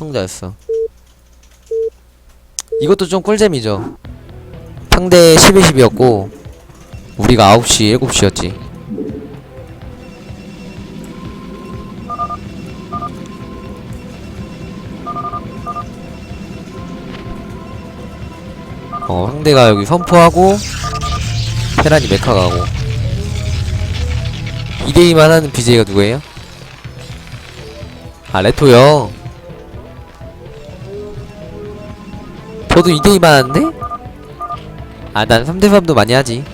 시청자였어. 이것도 좀 꿀잼이죠. 상대 10에 10이었고 우리가 9시 7시였지. 어 상대가 여기 선포하고 테란이 메카 가고. 2대2만 하는 BJ가 누구예요? 아 레토요 저도 2대2만 하는데? 아 난 3대3도 많이 하지.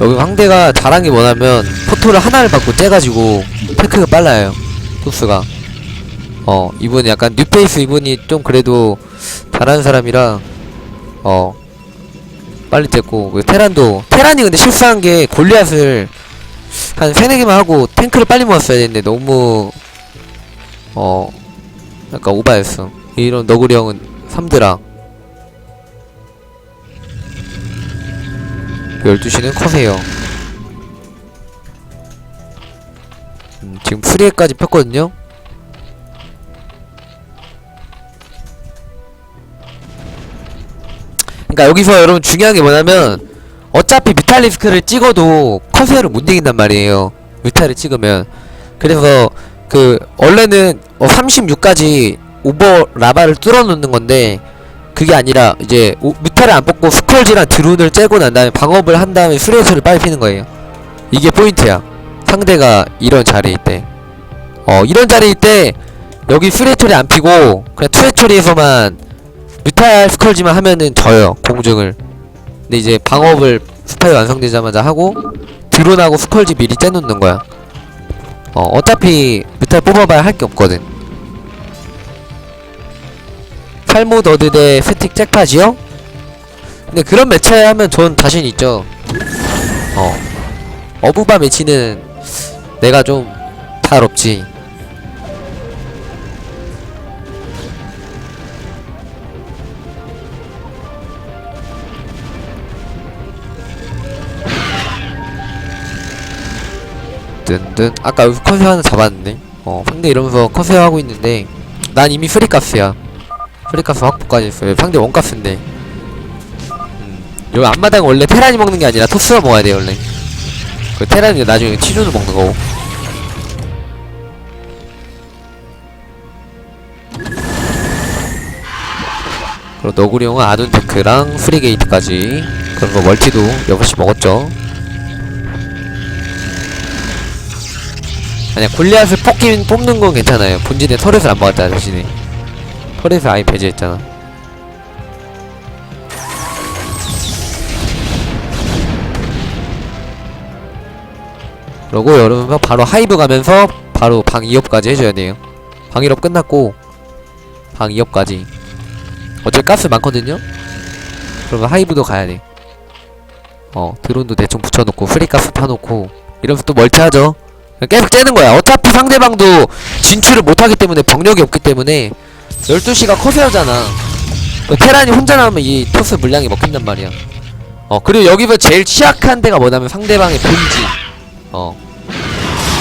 여기 잘한 게 뭐냐면 포토를 하나를 받고 째가지고 테크가 빨라요. 토스가. 어 이분 약간 뉴페이스 이분이 좀 그래도 잘하는 사람이라 어 빨리 째고 그 테란도 테란이 근데 실수한 게 골리앗을 한 세네 개만 하고 탱크를 빨리 모았어야 되는데 너무 어 약간 오바였어. 이런 너구리 형은 3드라 12시는 커세요. 음, 지금 프리에까지 폈거든요 그러니까 여기서 여러분 중요한 게 뭐냐면 어차피 뮤탈리스크를 찍어도 커세어를 못 이긴단 말이에요. 뮤탈을 찍으면. 그래서 그 원래는 어 36까지 오버 라바를 뚫어놓는 건데 그게 아니라 이제 오, 뮤탈을 안 뽑고 스컬지랑 드론을 째고 난 다음에 방업을 한 다음에 수레소를 빨리 피는 거예요. 이게 포인트야. 상대가 이런 자리일 때어 이런 자리일 때 여기 수레처리 안 피고 그냥 투레 처리에서만 뮤탈 스컬지만 하면은 져요 공중을. 근데 이제 방업을 스파이 완성되자마자 하고 드론하고 스컬지 미리 째놓는 거야. 어 어차피 뮤탈 뽑아봐야 할 게 없거든. 탈모 더드 대 스틱 잭팟이요? 근데 그런 매체 하면 전 자신 있죠. 어. 어부바 매치는 내가 좀잘 없지 뜬뜬. 아까 여기서 커세어 하나 잡았는데? 어 상대 이러면서 커세어 하고 있는데 난 이미 프리가스야. 프리가스 확보까지 했어요. 상대 원가스인데. 음 여기 앞마당 원래 테란이 먹는 게 아니라 토스가 먹어야 돼 원래. 그 테란이 나중에 치존을 먹는 거고. 그리고 너구리 형은 아둔테크랑 프리게이트까지. 그리고 멀티도 6시 먹었죠 아니야 골리앗을 뽑긴 뽑는 건 괜찮아요. 본진에 터렛을 안 박았다 대신에 터렛을 아예 배제했잖아. 그러고 여러분 바로 하이브 가면서 바로 방 2업까지 해줘야 돼요. 방 1업 끝났고 방 2업까지. 어차피 가스 많거든요? 그러면 하이브도 가야 돼 어 드론도 대충 붙여놓고 프리가스 파놓고 이러면서 또 멀티하죠 계속 째는 거야. 어차피 상대방도 진출을 못하기 때문에 병력이 없기 때문에 12시가 커세어잖아. 테란이 혼자 나오면 이 토스 물량이 먹힌단 말이야. 어 그리고 여기서 제일 취약한 데가 뭐냐면 상대방의 본진 어.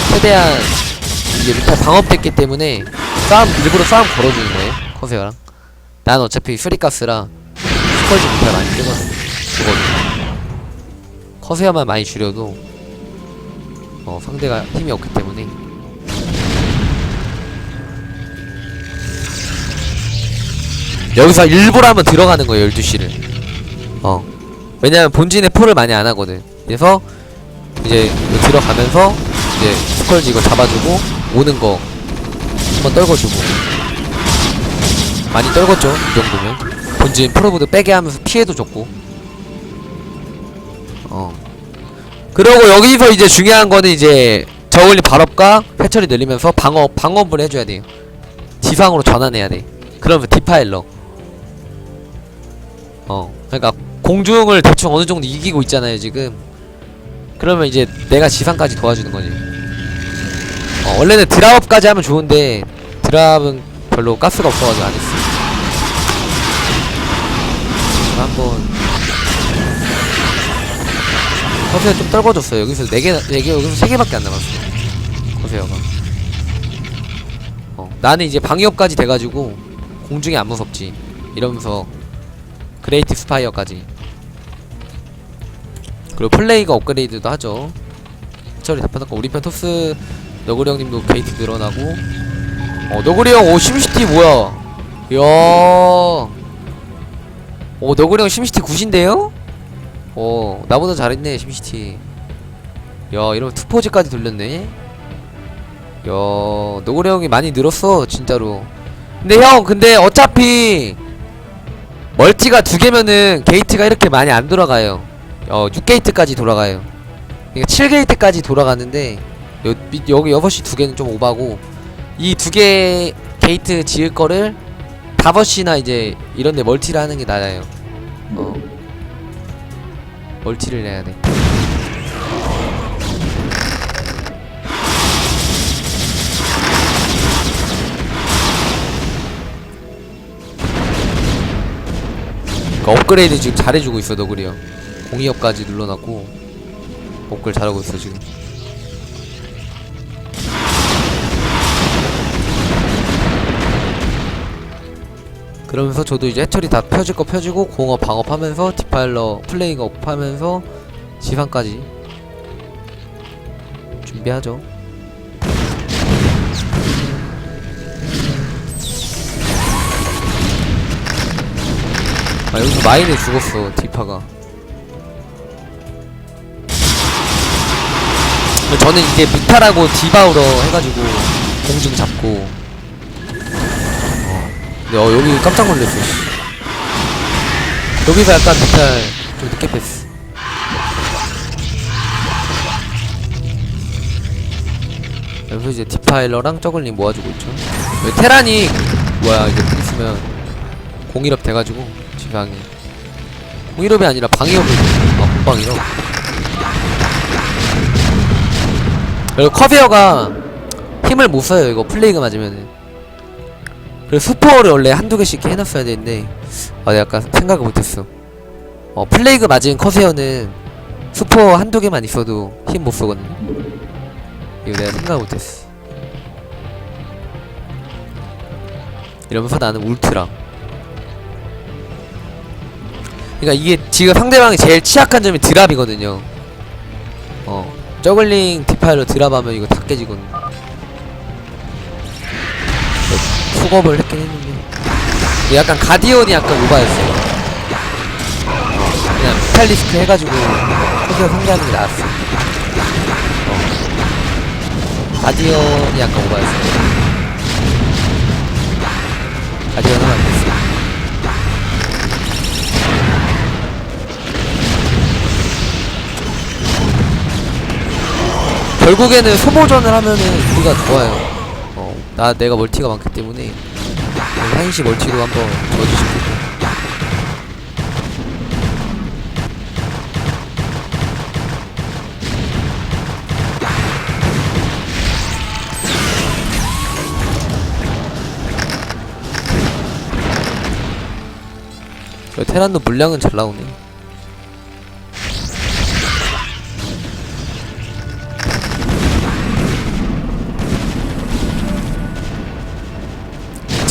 최대한 이게 루탈 방업됐기 때문에 싸움 일부러 싸움 걸어주는 거예요 커세어랑. 난 어차피 프리가스라 스컬지 루탈 많이 뜨거든 커세어만 많이 줄여도 어 상대가 힘이 없기 때문에. 여기서 일부러 한번 들어가는 거예요 12시를. 어. 왜냐면 본진에 폴을 많이 안 하거든. 그래서 이제 들어가면서 이제 스컬지 이거 잡아주고 오는 거 한번 떨궈주고. 많이 떨궜죠 이 정도면. 본진 프로브도 빼게 하면서 피해도 줬고. 어 그러고 여기서 이제 중요한 거는 이제 저울리 발업과 회처리 늘리면서 방어 방어를 해줘야 돼요. 지상으로 전환해야 돼. 그러면 디파일러. 어 그러니까 공중을 대충 어느 정도 이기고 있잖아요 지금. 그러면 이제 내가 지상까지 도와주는 거지. 어 원래는 드랍업까지 하면 좋은데 드랍은 별로 가스가 없어가지고 안 했어. 한번 커세어 좀 떨궈줬어요. 여기서 4개, 4개, 여기서 3개밖에 안 남았어. 커세어가. 어, 나는 이제 방위업까지 돼가지고 공중에 안 무섭지. 이러면서 그레이트 스파이어까지. 그리고 플레이가 업그레이드도 하죠. 처리 다 펴놓고 우리 편 토스 너구리 형님도 게이트 늘어나고 어 너구리 형 오 심시티 뭐야 이야 오 너구리 형 심시티 굿인데요? 어 나보다 잘했네 심시티. 야 이러면 투포즈까지 돌렸네? 야 너구리 형이 많이 늘었어 진짜로. 근데 형 근데 어차피 멀티가 두 개면은 게이트가 이렇게 많이 안 돌아가요. 어 6게이트까지 돌아가요. 그러니까 7게이트까지 돌아가는데 여, 미- 여기 6시 두 개는 좀 오바고 이 두 개 게이트 지을 거를 5시나 이제 이런데 멀티를 하는 게 나아요. 어 멀티를 해야 돼. 그러니까 업그레이드 지금 잘해주고 있어 너구리요 공이업까지 눌러놨고 업글 잘하고 있어 지금 그러면서 저도 이제 해처리 다 펴질 거 펴주고 공업 방업하면서 디파일러 플레이가 업하면서 지상까지 준비하죠 아 여기서 마인에 죽었어 디파가 저는 이제 뮤타라고 디바우러 해가지고 공중 잡고 어. 근데 어 여기 깜짝 놀랐어 씨. 여기서 약간 뮤탈 좀 늦게 뺐어 여기서 이제 디파일러랑 저글링 모아주고 있죠. 여기 테란이 뭐야 좀 있으면 공일업 돼가지고 지방이 공일업이 아니라 방위업이 아 공방이업 그리고 커세어가 힘을 못 써요 이거 플레이가 맞으면은 그리고 스포어를 원래 한두 개씩 해놨어야 되는데 아 내가 약간 생각을 못했어. 어 플레이그 맞은 커세어는 스포어 한두 개만 있어도 힘 못 쏘거든 이거 내가 생각을 못했어. 이러면서 나는 울트라. 그러니까 이게 지금 상대방이 제일 취약한 점이 드랍이거든요. 어 저글링 디파일러 드랍하면 이거 다 깨지거든. 했긴 했는데. 약간 가디언이 약간 오바였어요. 어, 그냥 피탈리스크 해가지고 코디어 상대하는 게 나았어. 어. 가디언이 약간 오바였어요. 가디언 하면 안 됐어. 결국에는 소모전을 하면은 우리가 좋아요. 어, 나 내가 멀티가 많기 때문에 한시 멀티로 한번 져주시고. 저 테란도 물량은 잘 나오네.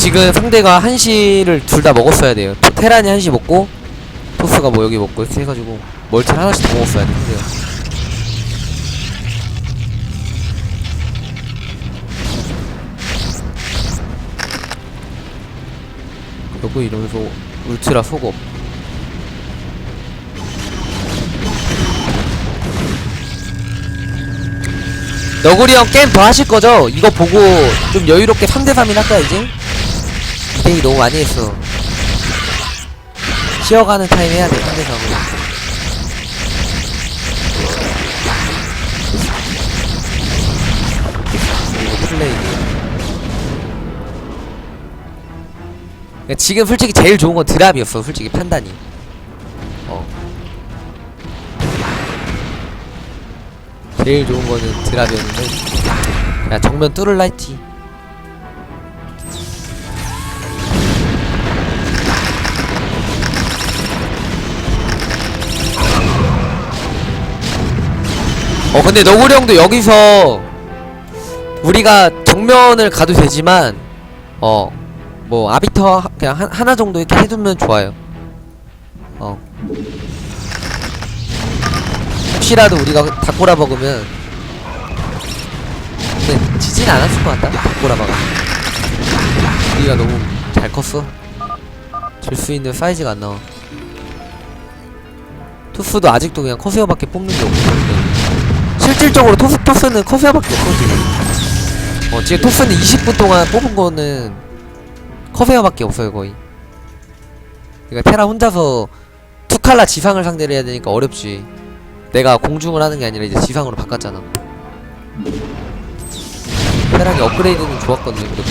지금 상대가 한시를 둘 다 먹었어야 돼요. 토- 테란이 한시 먹고 토스가 뭐 여기 먹고 이렇게 해가지고 멀티를 하나씩 더 먹었어야 돼. 상대가. 그리고 이러면서 울트라 속업. 너구리 형 게임 더 하실 거죠? 이거 보고 좀 여유롭게 3대3인 할까 이제? 2대2 너무 많이 했어. 쉬어가는 타임 해야 돼 3대3으로 그리고 플레이 그러니까 지금 솔직히 제일 좋은 건 드랍이었어 솔직히 판단이. 어. 제일 좋은 거는 드랍이었는데. 야 정면 뚫을라 했지 어 근데 너구리 형도 여기서 우리가 정면을 가도 되지만 어 뭐 아비터 하- 그냥 한, 하나 정도 이렇게 해두면 좋아요. 어. 혹시라도 우리가 다 꼬라박으면 근데 지진 않았을 것 같다 다 꼬라박아 우리가 너무 잘 컸어. 질 수 있는 사이즈가 안 나와. 토스도 아직도 그냥 커세어밖에 뽑는 게 없고 실질적으로 토스 토스는 커세어밖에 지금 어 지금 토스는 20분 동안 뽑은 거는 커세어밖에 없어요 거의. 그러니까 테라 혼자서 투칼라 지상을 상대를 해야 되니까 어렵지. 내가 공중을 하는 게 아니라 이제 지상으로 바꿨잖아. 테란이 업그레이드는 좋았거든요 그게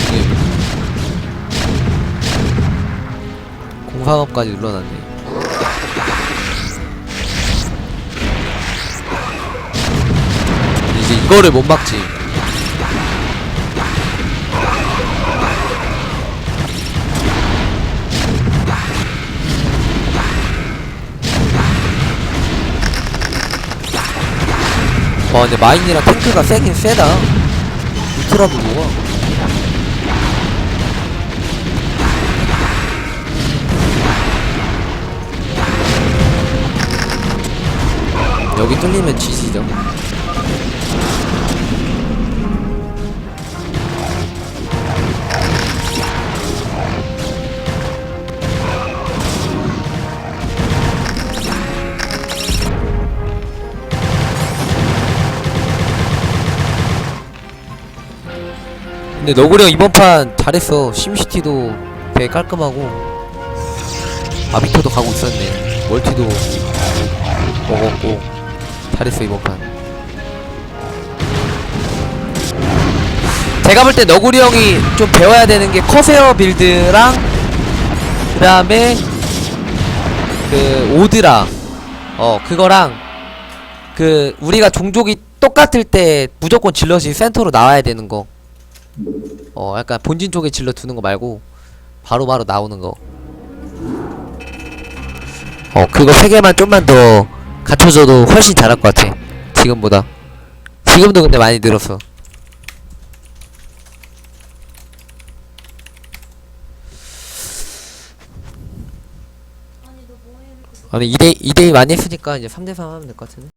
공상업까지 눌러놨네 이거를 못 막지. 와 근데 마인이랑 탱크가 세긴 세다. 울트라도 녹아 여기 뚫리면 지지죠 근데 너구리 형 이번 판 잘했어. 심시티도 되게 깔끔하고. 아비토도 가고 있었네. 멀티도 먹었고 잘했어 이번 판. 제가 볼 때 너구리 형이 좀 배워야 되는 게 커세어 빌드랑 그 다음에 그 오드라 어 그거랑 그 우리가 종족이 똑같을 때 무조건 질럿이 센터로 나와야 되는 거 어 약간 본진 쪽에 질러 두는 거 말고 바로 바로 나오는 거. 어 그거 세 개만 좀만 더 갖춰줘도 훨씬 잘할 것 같아. 지금보다. 지금도 근데 많이 늘었어. 아니 2대 2대2 많이 했으니까 이제 3대3 하면 될 것 같은데.